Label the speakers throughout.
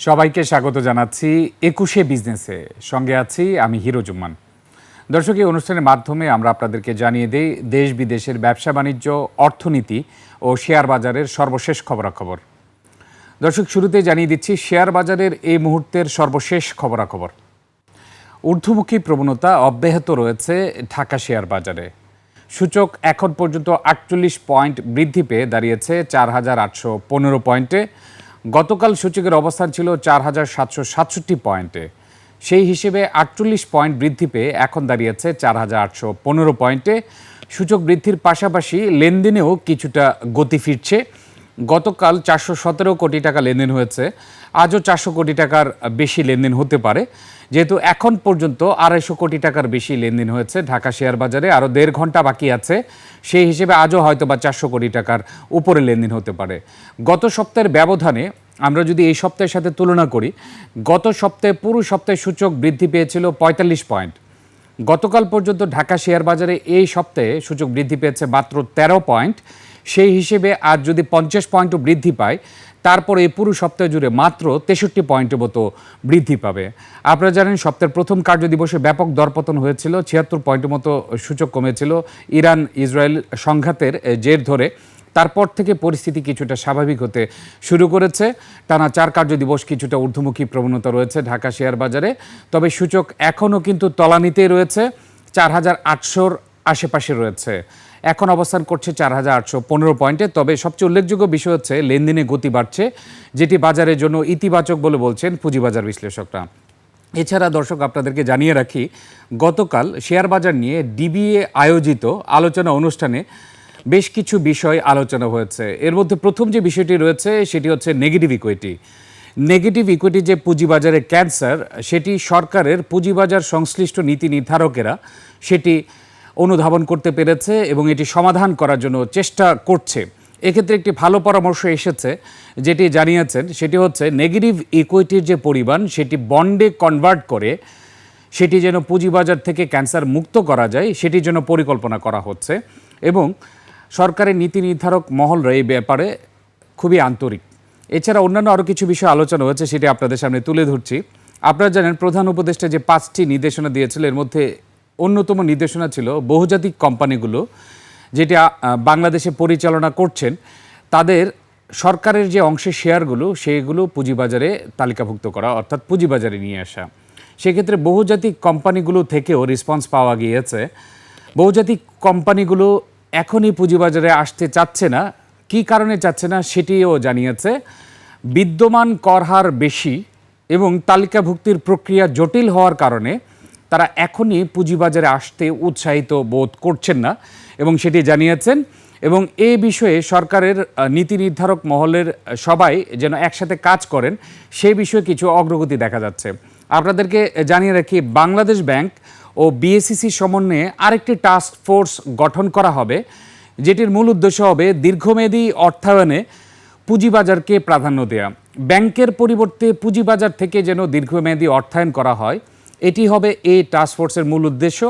Speaker 1: সবাইকে স্বাগত জানাচ্ছি একুশে বিজনেসে। সঙ্গে আছি আমি হিরো জুম্মান। দর্শক, এই অনুষ্ঠানের মাধ্যমে আমরা আপনাদেরকে জানিয়ে দিই, দেশ বিদেশের ব্যবসা বাণিজ্য, অর্থনীতি ও শেয়ার বাজারের সর্বশেষ খবরাখবর। দর্শক, শুরুতে জানিয়ে দিচ্ছি, শেয়ার বাজারের এই মুহূর্তের সর্বশেষ খবরাখবর। ঊর্ধ্বমুখী প্রবণতা অব্যাহত রয়েছে ঢাকা শেয়ার বাজারে। সূচক এখন পর্যন্ত আটচল্লিশ পয়েন্ট বৃদ্ধি পেয়ে দাঁড়িয়েছে চার হাজার আটশো পনেরো পয়েন্টে। গতকাল সূচকের অবস্থান ছিল চার হাজার সাতশো সাতষট্টি পয়েন্টে। সেই হিসেবে আটচল্লিশ পয়েন্ট বৃদ্ধি পেয়ে এখন দাঁড়িয়েছে চার হাজার আটশো পনেরো পয়েন্টে। সূচক বৃদ্ধির পাশাপাশি লেনদেনেও কিছুটা গতি ফিরছে। গতকাল চারশো সতেরো কোটি টাকা লেনদেন হয়েছে। আজও চারশো কোটি টাকার বেশি লেনদেন হতে পারে। যেহেতু এখন পর্যন্ত আড়াইশো কোটি টাকার বেশি লেনদেন হয়েছে, ঢাকা শেয়ার বাজারে আরও দেড় ঘণ্টা বাকি আছে, সেই হিসেবে আজও হয়তো বা চারশো কোটি টাকার উপরে লেনদেন হতে পারে। গত সপ্তাহের ব্যবধানে আমরা যদি এই সপ্তাহের সাথে তুলনা করি, গত সপ্তাহে পুরো সপ্তাহে সূচক বৃদ্ধি পেয়েছিল পঁয়তাল্লিশ পয়েন্ট। গতকাল পর্যন্ত ঢাকা শেয়ার বাজারে এই সপ্তাহে সূচক বৃদ্ধি পেয়েছে মাত্র তেরো পয়েন্ট। সেই হিসেবে আজ যদি পঞ্চাশ পয়েন্টও বৃদ্ধি পায় তারপর এই পুরো সপ্তাহ জুড়ে মাত্র তেষট্টি পয়েন্টের মতো বৃদ্ধি পাবে। আপনারা জানেন, সপ্তাহের প্রথম কার্যদিবসে ব্যাপক দরপতন হয়েছিল, ছিয়াত্তর পয়েন্টের মতো সূচক কমেছিল ইরান ইসরায়েল সংঘাতের জের ধরে। তারপর থেকে পরিস্থিতি কিছুটা স্বাভাবিক হতে শুরু করেছে। টানা চার কার্যদিবস কিছুটা ঊর্ধ্বমুখী প্রবণতা রয়েছে ঢাকা শেয়ার বাজারে। তবে সূচক এখনও কিন্তু তলানিতেই রয়েছে, চার হাজার আটশোর আশেপাশে রয়েছে। এখন অবস্থান করছে চার হাজার আটশো পনেরো পয়েন্টে। তবে সবচেয়ে উল্লেখযোগ্য বিষয় হচ্ছে, লেনদেনে গতি বাড়ছে, যেটি বাজারের জন্য ইতিবাচক বলে বলছেন পুঁজিবাজার বিশ্লেষকরা। এছাড়া দর্শক, আপনাদেরকে জানিয়ে রাখি, গতকাল শেয়ার বাজার নিয়ে ডিবিএ আয়োজিত আলোচনা অনুষ্ঠানে বেশ কিছু বিষয় আলোচনা হয়েছে। এর মধ্যে প্রথম যে বিষয়টি রয়েছে, সেটি হচ্ছে নেগেটিভ ইকুইটি নেগেটিভ ইকুইটি যে পুঁজিবাজারে ক্যান্সার সেটি সরকারের পুঁজিবাজার সংশ্লিষ্ট নীতি নির্ধারকেরা সেটি অনুধাবন করতে পেরেছে এবং এটি সমাধান করার জন্য চেষ্টা করছে। এক্ষেত্রে একটি ভালো পরামর্শ এসেছে, যেটি জানিয়েছেন, সেটি হচ্ছে নেগেটিভ ইকুইটির যে পরিমাণ, সেটি বন্ডে কনভার্ট করে সেটি যেন পুঁজিবাজার থেকে ক্যান্সার মুক্ত করা যায় সেটির জন্য পরিকল্পনা করা হচ্ছে এবং সরকারের নীতি নির্ধারক মহলরা এই ব্যাপারে খুবই আন্তরিক। এছাড়া অন্যান্য আরও কিছু বিষয় আলোচনা হয়েছে, সেটি আপনাদের সামনে তুলে ধরছি। আপনারা জানেন, প্রধান উপদেষ্টা যে পাঁচটি নির্দেশনা দিয়েছিল, এর মধ্যে অন্যতম নির্দেশনা ছিল বহুজাতিক কোম্পানিগুলো যেটা বাংলাদেশে পরিচালনা করছেন, তাদের সরকারের যে অংশে শেয়ারগুলো, সেগুলো পুঁজিবাজারে তালিকাভুক্ত করা, অর্থাৎ পুঁজিবাজারে নিয়ে আসা। সেক্ষেত্রে বহুজাতিক কোম্পানিগুলো থেকেও রেসপন্স পাওয়া গিয়েছে। বহুজাতিক কোম্পানিগুলো এখনই পুঁজিবাজারে আসতে চাচ্ছে না। কী কারণে চাচ্ছে না, সেটিও জানিয়েছে। বিদ্যমান কর হার বেশি এবং তালিকাভুক্তির প্রক্রিয়া জটিল হওয়ার কারণে তারা এখনই পুঁজিবাজারে আসতে উৎসাহিত বোধ করছেন না এবং সেটি জানিয়েছেন। এবং এ বিষয়ে সরকারের নীতি নির্ধারক মহলের সবাই যেন একসাথে কাজ করেন সেই বিষয়ে কিছু অগ্রগতি দেখা যাচ্ছে। আপনাদেরকে জানিয়ে রাখি, বাংলাদেশ ব্যাংক ও বিএসসিসি সমন্বয়ে আরেকটি টাস্ক ফোর্স গঠন করা হবে, যেটির মূল উদ্দেশ্য হবে দীর্ঘমেয়াদী অর্থায়নে পুঁজিবাজারকে প্রাধান্য দেয়া। ব্যাংকের পরিবর্তে পুঁজিবাজার থেকে যেন দীর্ঘমেয়াদী অর্থায়ন করা হয় এটি হবে এই টাস্কফোর্সের মূল উদ্দেশ্য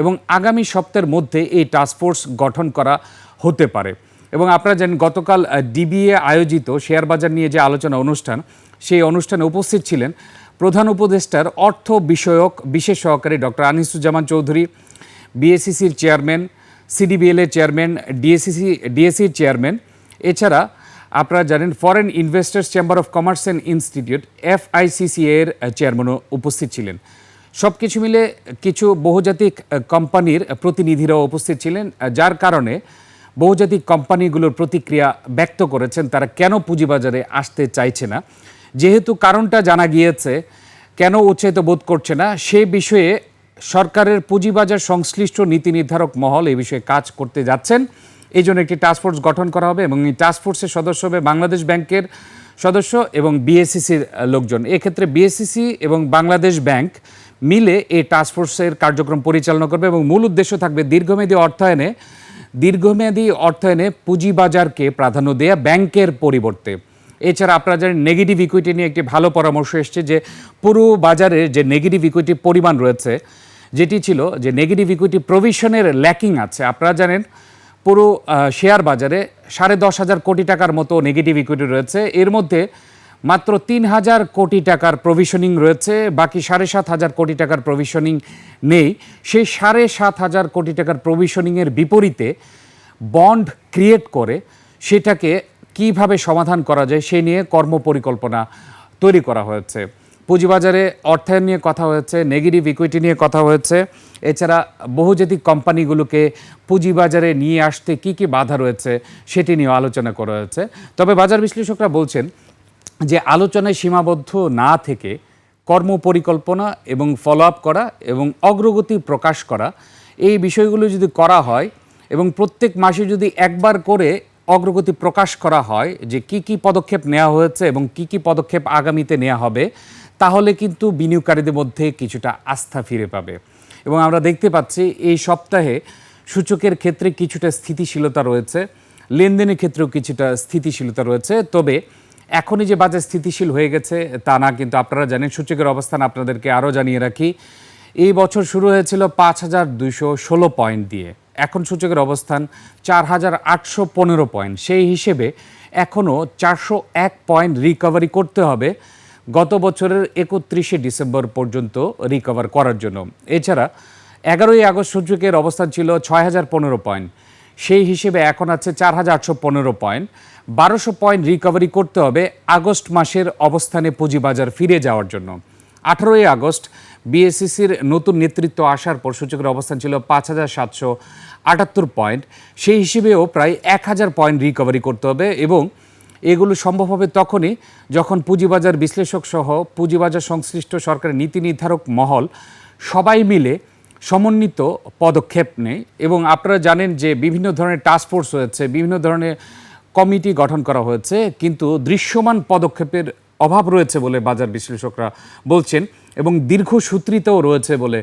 Speaker 1: এবং আগামী সপ্তাহের মধ্যে এই টাস্কফোর্স গঠন করা হতে পারে। এবং আপনারা জানেন, গতকাল ডিবিএ আয়োজিত শেয়ার বাজার নিয়ে যে আলোচনা অনুষ্ঠান, সেই অনুষ্ঠানে উপস্থিত ছিলেন প্রধান উপদেষ্টার অর্থ বিষয়ক বিশেষ সহকারী ডক্টর আনিসুজ্জামান চৌধুরী বিএসসিসির চেয়ারম্যান সিডিবিএল এর চেয়ারম্যান ডিএসসিসি ডিএসসির চেয়ারম্যান। এছাড়া আপনারা জানেন foreign investors chamber of commerce and institute FICC এর চেয়ারম্যানও উপস্থিত ছিলেন। সব কিছু মিলে কিছু বহুজাতিক কোম্পানির প্রতিনিধিরাও উপস্থিত ছিলেন যার কারণে বহুজাতিক কোম্পানিগুলোর প্রতিক্রিয়া ব্যক্ত করেছেন। তারা কেন পুঁজিবাজারে আসতে চাইছে না? যেহেতু কারণটা জানা গিয়েছে, কেন উৎসাহিত বোধ করছে না? সে বিষয়ে সরকারের পুঁজিবাজার সংশ্লিষ্ট নীতি নির্ধারক মহল এই বিষয়ে কাজ করতে যাচ্ছেন। এই জন্য একটি টাস্কফোর্স গঠন করা হবে এবং এই টাস্কফোর্সের সদস্য হবে বাংলাদেশ ব্যাংকের সদস্য এবং বিএসসিসির লোকজন। এক্ষেত্রে বিএসসিসি এবং বাংলাদেশ ব্যাংক মিলে এই টাস্কফোর্সের কার্যক্রম পরিচালনা করবে এবং মূল উদ্দেশ্য থাকবে দীর্ঘমেয়াদী অর্থায়নে দীর্ঘমেয়াদী অর্থায়নে পুঁজিবাজারকে প্রাধান্য দেয়া ব্যাংকের পরিবর্তে। এছাড়া আপনারা জানেন নেগেটিভ ইকুইটি নিয়ে একটি ভালো পরামর্শ এসছে যে পুরো বাজারে যে নেগেটিভ ইকুইটি পরিমাণ রয়েছে, যেটি ছিল যে নেগেটিভ ইকুইটি প্রভিশনের ল্যাকিং আছে। আপনারা জানেন পুরো শেয়ার বাজারে সাড়ে দশ হাজার কোটি টাকার মতো নেগেটিভ ইকুইটি রয়েছে। এর মধ্যে মাত্র তিন হাজার কোটি টাকার প্রভিশনিং রয়েছে, বাকি সাড়ে সাত হাজার কোটি টাকার প্রভিশনিং নেই। সেই সাড়ে সাত হাজার কোটি টাকার প্রভিশনিংয়ের বিপরীতে বন্ড ক্রিয়েট করে সেটাকে কীভাবে সমাধান করা যায় সে নিয়ে কর্মপরিকল্পনা তৈরি করা হয়েছে। পুঁজিবাজারে অর্থায়ন নিয়ে কথা হয়েছে নেগেটিভ ইকুইটি নিয়ে কথা হয়েছে। এছাড়া বহুজাতিক কোম্পানিগুলোকে পুঁজিবাজারে নিয়ে আসতে কি কি বাধা রয়েছে সেটি নিয়ে আলোচনা করা হয়েছে। তবে বাজার বিশ্লেষকরা বলছেন যে আলোচনায় সীমাবদ্ধ না থেকে কর্মপরিকল্পনা এবং ফলো আপ করা এবং অগ্রগতি প্রকাশ করা, এই বিষয়গুলো যদি করা হয় এবং প্রত্যেক মাসে যদি একবার করে অগ্রগতি প্রকাশ করা হয় যে কি কি পদক্ষেপ নেওয়া হয়েছে এবং কি কি পদক্ষেপ আগামীতে নেওয়া হবে, তাহলে কিন্তু বিনিয়োগকারীদের মধ্যে কিছুটা আস্থা ফিরে পাবে। এবং আমরা দেখতে পাচ্ছি এই সপ্তাহে সূচকের ক্ষেত্রে কিছুটা স্থিতিশীলতা রয়েছে, লেনদেনের ক্ষেত্রেও কিছুটা স্থিতিশীলতা রয়েছে। তবে এখনই যে বাজার স্থিতিশীল হয়ে গেছে, তা না, কিন্তু আপনারা জানেন, সূচকের অবস্থান আপনাদেরকে আরও জানিয়ে রাখি। এই বছর শুরু হয়েছিল পাঁচ হাজার দুইশো ষোলো পয়েন্ট দিয়ে। এখন সূচকের অবস্থান চার হাজার আটশো পনেরো পয়েন্ট। সেই হিসেবে এখনও চারশো এক পয়েন্ট রিকভারি করতে হবে। গত বছরের একত্রিশে ডিসেম্বর পর্যন্ত রিকভার করার জন্য। এছাড়া এগারোই আগস্ট সূচকের অবস্থান ছিল ছয় হাজার পনেরো পয়েন্ট। সেই হিসেবে এখন আছে চার হাজার আটশো পনেরো পয়েন্ট। বারোশো পয়েন্ট রিকভারি করতে হবে আগস্ট মাসের অবস্থানে পুঁজিবাজার ফিরে যাওয়ার জন্য। আঠারোই আগস্ট বিএসসিসির নতুন নেতৃত্ব আসার পর সূচকের অবস্থান ছিল পাঁচ হাজার সাতশো আটাত্তর পয়েন্ট। সেই হিসেবেও প্রায় এক হাজার পয়েন্ট রিকভারি করতে হবে এবং এগুলো সম্ভব হবে তখনই যখন পুঁজিবাজার বিশ্লেষক সহ পুঁজিবাজার সংশ্লিষ্ট সরকারের নীতি নির্ধারক মহল সবাই মিলে সমন্বিত পদক্ষেপ নেয়। এবং আপনারা জানেন যে বিভিন্ন ধরনের টাস্ক ফোর্স হয়েছে বিভিন্ন ধরনের কমিটি গঠন করা হয়েছে, কিন্তু দৃশ্যমান পদক্ষেপের অভাব রয়েছে বলে বাজার বিশ্লেষকরা বলছেন এবং দীর্ঘসূত্রিতও রয়েছে বলে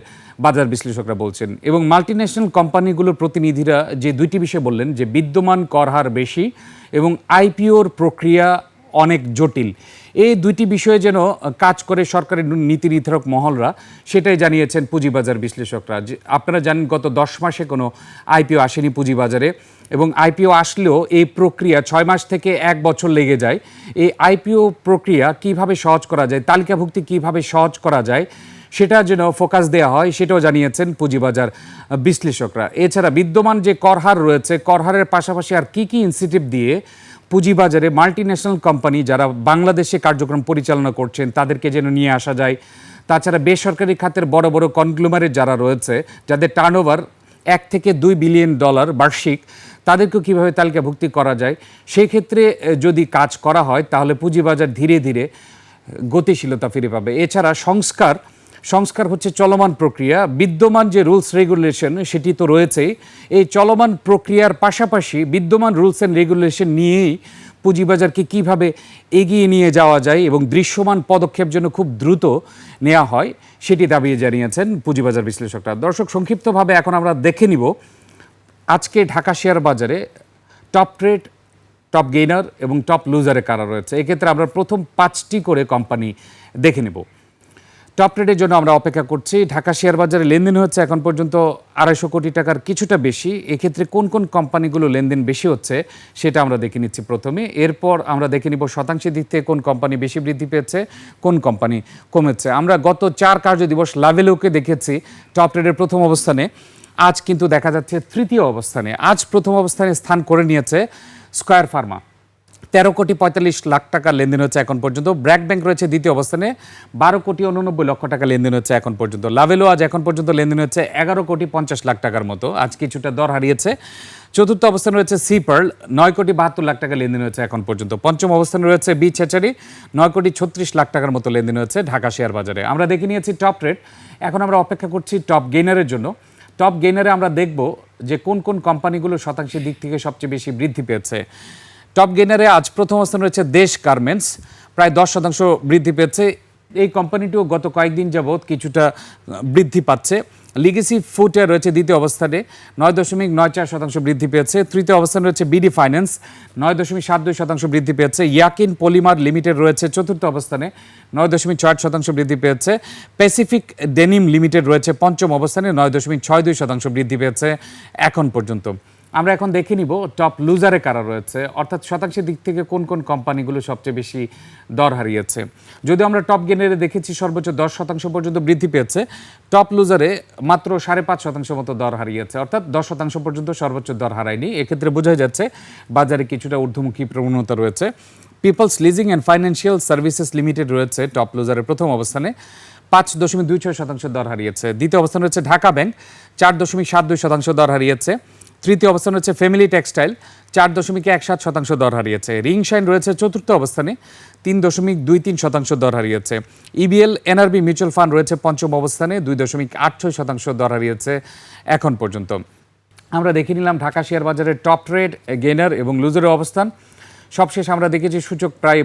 Speaker 1: বাজার বিশ্লেষকরা বলছেন। এবং মাল্টিন্যাশনাল কোম্পানিগুলোর প্রতিনিধিরা যে দুইটি বিষয় বললেন, যে বিদ্যমান কর হার বেশি এবং আইপিওর প্রক্রিয়া অনেক জটিল। এই দুইটি বিষয়ে যেন কাজ করে সরকারের নীতি নির্ধারক মহলরা সেটাই জানিয়েছেন পুঁজিবাজার বিশ্লেষকরা। আপনারা জানেন গত দশ মাসে কোনো আইপিও আসেনি পুঁজিবাজারে এবং আইপিও আসলেও এই প্রক্রিয়া ছয় মাস থেকে এক বছর লেগে যায়। এই আইপিও প্রক্রিয়া কীভাবে সহজ করা যায়, তালিকাভুক্তি কীভাবে সহজ করা যায় সেটা যেন ফোকাস দেওয়া হয় সেটাও জানিয়েছেন পুঁজিবাজার বিশ্লেষকরা। এছাড়া বিদ্যমান যে করহার রয়েছে করহারের পাশাপাশি আর কি কি ইনসেন্টিভ দিয়ে পুঁজিবাজারে মাল্টিন্যাশনাল কোম্পানি যারা বাংলাদেশে কার্যক্রম পরিচালনা করছেন, তাদেরকে যেন নিয়ে আসা যায়। তাছাড়া বেসরকারি খাতের বড় বড় কনগ্লোমারেট যারা রয়েছে, যাদের টার্নওভার এক থেকে দুই বিলিয়ন ডলার বার্ষিক, তাদেরকেও কীভাবে তালিকাভুক্তি করা যায়? সেই ক্ষেত্রে যদি কাজ করা হয়, তাহলে পুঁজিবাজার ধীরে ধীরে গতিশীলতা ফিরে পাবে। এছাড়া সংস্কার সংস্কার হচ্ছে চলমান প্রক্রিয়া। বিদ্যমান যে রুলস রেগুলেশন, সেটি তো রয়েছেই। এই চলমান প্রক্রিয়ার পাশাপাশি বিদ্যমান রুলস অ্যান্ড রেগুলেশন নিয়েই পুঁজিবাজারকে কীভাবে এগিয়ে নিয়ে যাওয়া যায় এবং দৃশ্যমান পদক্ষেপ যেন খুব দ্রুত নেওয়া হয়, সেটি দাবি জানিয়েছেন পুঁজিবাজার বিশ্লেষকরা। দর্শক, সংক্ষিপ্তভাবে এখন আমরা দেখে নিব আজকে ঢাকা শেয়ার বাজারে টপ ট্রেড, টপ গেইনার এবং টপ লুজারে কারা রয়েছে। এক্ষেত্রে আমরা প্রথম পাঁচটি করে কোম্পানি দেখে নেব। টপ ট্রেডের জন্য আমরা অপেক্ষা করছি। ঢাকা শেয়ার বাজারে লেনদেন হচ্ছে এখন পর্যন্ত আড়াইশো কোটি টাকার কিছুটা বেশি। এক্ষেত্রে কোন কোন কোম্পানিগুলো লেনদেন বেশি হচ্ছে সেটা আমরা দেখে নিচ্ছি প্রথমে। এরপর আমরা দেখে নিব শতাংশের দিক থেকে কোন কোম্পানি বেশি বৃদ্ধি পেয়েছে, কোন কোম্পানি কমেছে। আমরা গত চার কার্য দিবস লাভেলোকে দেখেছি টপ ট্রেডের প্রথম অবস্থানে। আজ কিন্তু দেখা যাচ্ছে তৃতীয় অবস্থানে। আজ প্রথম অবস্থানে স্থান করে নিয়েছে স্কয়ার ফার্মা তেরো কোটি পঁয়তাল্লিশ লাখ টাকা লেনদেন হচ্ছে এখন পর্যন্ত। ব্র্যাক ব্যাংক রয়েছে দ্বিতীয় অবস্থানে। বারো কোটি উননব্বই লক্ষ টাকা লেনদেন হচ্ছে এখন পর্যন্ত। লাভেলো আজ এখন পর্যন্ত লেনদেন হচ্ছে এগারো কোটি পঞ্চাশ লাখ টাকার মতো। আজ কিছুটা দর হারিয়েছে। চতুর্থ অবস্থানে রয়েছে সি পার্ল। নয় কোটি বাহাত্তর লাখ টাকা লেনদেন হচ্ছে এখন পর্যন্ত। পঞ্চম অবস্থানে রয়েছে বি ছেচারি। নয় কোটি ছত্রিশ লাখ টাকার মতো লেনদেন হচ্ছে ঢাকা শেয়ার বাজারে। আমরা দেখে নিয়েছি টপ রেট। এখন আমরা অপেক্ষা করছি টপ গেইনারের জন্য। টপ গেইনারে আমরা দেখব যে কোন কোন কোম্পানিগুলো শতাংশের দিক থেকে সবচেয়ে বেশি বৃদ্ধি পেয়েছে। টপ গেনারে আজ প্রথম অবস্থান রয়েছে দেশ গার্মেন্টস। প্রায় দশ শতাংশ বৃদ্ধি পেয়েছে। এই কোম্পানিটিও গত কয়েকদিন যাবৎ কিছুটা বৃদ্ধি পাচ্ছে। লিগেসি ফুটে রয়েছে দ্বিতীয় অবস্থানে। নয় দশমিক নয় চার শতাংশ বৃদ্ধি পেয়েছে। তৃতীয় অবস্থানে রয়েছে বিডি ফাইন্যান্স নয় দশমিক সাত দুই শতাংশ বৃদ্ধি পেয়েছে। ইয়াকিন পলিমার লিমিটেড রয়েছে চতুর্থ অবস্থানে। নয় দশমিক ছয় শতাংশ বৃদ্ধি পেয়েছে। প্যাসিফিক ডেনিম লিমিটেড রয়েছে পঞ্চম অবস্থানে। নয় দশমিক ছয় দুই শতাংশ বৃদ্ধি পেয়েছে এখন পর্যন্ত। আমরা এখন দেখে নিব টপ লুজারে কারা রয়েছে, অর্থাৎ শতাংশের দিক থেকে কোন কোন কোম্পানিগুলো সবচেয়ে বেশি দর হারিয়েছে। যদিও আমরা টপ গেনারে দেখেছি, সর্বোচ্চ দশ শতাংশ পর্যন্ত বৃদ্ধি পেয়েছে টপ লুজারে মাত্র সাড়ে পাঁচ শতাংশ মতো দর হারিয়েছে, অর্থাৎ দশ শতাংশ পর্যন্ত সর্বোচ্চ দর হারায়নি। এক্ষেত্রে বোঝা যাচ্ছে, বাজারে কিছুটা ঊর্ধ্বমুখী প্রবণতা রয়েছে। Peoples leasing and financial services limited রয়েছে টপ লুজারের প্রথম অবস্থানে, পাঁচ দশমিক দুই ছয় শতাংশ দর হারিয়েছে। দ্বিতীয় অবস্থান রয়েছে ঢাকা ব্যাংক চার দশমিক সাত দুই শতাংশ দর হারিয়েছে। তৃতীয় অবস্থান হচ্ছে ফ্যামিলি টেক্সটাইল চার দশমিক এক সাত শতাংশ দর হারিয়েছে। রিংশাইন রয়েছে চতুর্থ অবস্থানে, তিন দশমিক দুই তিন শতাংশ দর হারিয়েছে। ইবিএল এনআরবি মিউচুয়াল ফান্ড রয়েছে পঞ্চম অবস্থানে, দুই দশমিক আট ছয় শতাংশ দর হারিয়েছে এখন পর্যন্ত। আমরা দেখে নিলাম ঢাকা শেয়ার বাজারের টপ ট্রেড গেনার এবং লুজারের অবস্থান। সবশেষ আমরা দেখেছি সূচক প্রায়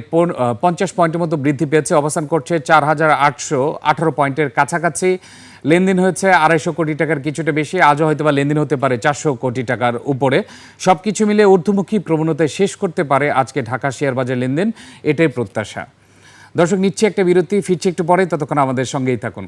Speaker 1: পঞ্চাশ পয়েন্টের মতো বৃদ্ধি পেয়েছে। অবস্থান করছে চার হাজার আটশো আঠারো পয়েন্টের কাছাকাছি। লেনদেন হয়েছে আড়াইশো কোটি টাকার কিছুটা বেশি। আজও হয়তো বা লেনদেন হতে পারে চারশো কোটি টাকার উপরে। সব কিছু মিলে ঊর্ধ্বমুখী প্রবণতায় শেষ করতে পারে আজকে ঢাকা শেয়ার বাজার লেনদেন। এটাই প্রত্যাশা। দর্শক, নিচ্ছে একটা বিরতি, ফিরছে একটু পরে। ততক্ষণ আমাদের সঙ্গেই থাকুন।